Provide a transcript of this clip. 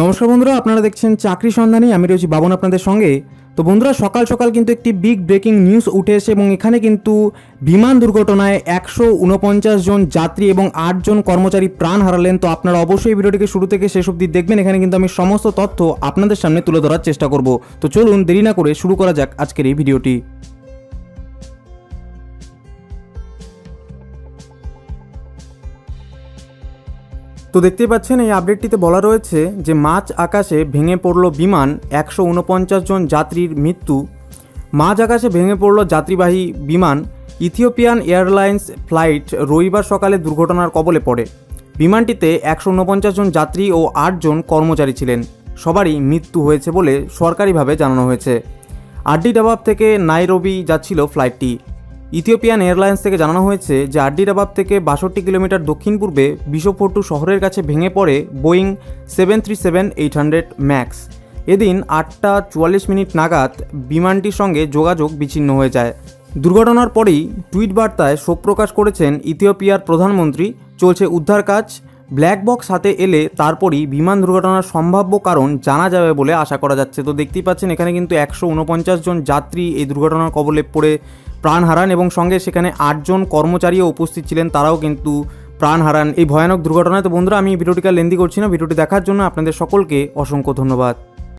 নমস্কার বন্ধুরা, আপনারা দেখছেন চাকরি সন্ধানী। আমি রয়েছি বাবন আপনাদের সঙ্গে। তো বন্ধুরা, সকাল সকাল কিন্তু একটি বিগ ব্রেকিং নিউজ উঠে এসে এবং এখানে কিন্তু বিমান দুর্ঘটনায় একশো উনপঞ্চাশ জন যাত্রী এবং আটজন কর্মচারী প্রাণ হারালেন। তো আপনারা অবশ্যই ভিডিওটিকে শুরু থেকে শেষ অবধি দেখবেন। এখানে কিন্তু আমি সমস্ত তথ্য আপনাদের সামনে তুলে ধরার চেষ্টা করব। তো চলুন দেরি না করে শুরু করা যাক আজকের এই ভিডিওটি। তো দেখতেই পাচ্ছেন, এই আপডেটটিতে বলা রয়েছে যে মাঝ আকাশে ভেঙে পড়ল বিমান, একশো উনপঞ্চাশ জন যাত্রীর মৃত্যু। মাঝ আকাশে ভেঙে পড়ল যাত্রীবাহী বিমান, ইথিওপিয়ান এয়ারলাইন্স ফ্লাইট রবিবার সকালে দুর্ঘটনার কবলে পড়ে। বিমানটিতে একশো উনপঞ্চাশ জন যাত্রী ও আটজন কর্মচারী ছিলেন। সবারই মৃত্যু হয়েছে বলে সরকারিভাবে জানানো হয়েছে। আড্ডি ডাবাব থেকে নাইরবি যাচ্ছিল ফ্লাইটটি। ইথিওপিয়ান এয়ারলাইন্স থেকে জানানো হয়েছে যে আড্ডিরাবাব থেকে বাষট্টি কিলোমিটার দক্ষিণ পূর্বে বিশ্বফোর্টু শহরের কাছে ভেঙে পড়ে Boeing seven three seven eight hundred max. এদিন আটটা চুয়াল্লিশ মিনিট নাগাদ বিমানটির সঙ্গে যোগাযোগ বিচ্ছিন্ন হয়ে যায়। দুর্ঘটনার পরেই টুইট বার্তায় শোক প্রকাশ করেছেন ইথিওপিয়ার প্রধানমন্ত্রী, চলছে উদ্ধার কাজ ব্ল্যাক বক্স হাতে এলে তারপরই বিমান দুর্ঘটনার সম্ভাব্য কারণ জানা যাবে বলে আশা করা যাচ্ছে। তো দেখতেই পাচ্ছেন, এখানে কিন্তু একশো উনপঞ্চাশ জন যাত্রী এই দুর্ঘটনার কবলে পড়ে প্রাণ হারান এবং সঙ্গে সেখানে আটজন কর্মচারীও উপস্থিত ছিলেন, তারাও কিন্তু প্রাণ হারান। এই ভয়ানক দুর্ঘটনায় তো বন্ধুরা, আমি ভিডিওটিকে লেন্দি করছি না। ভিডিওটি দেখার জন্য আপনাদের সকলকে অসংখ্য ধন্যবাদ।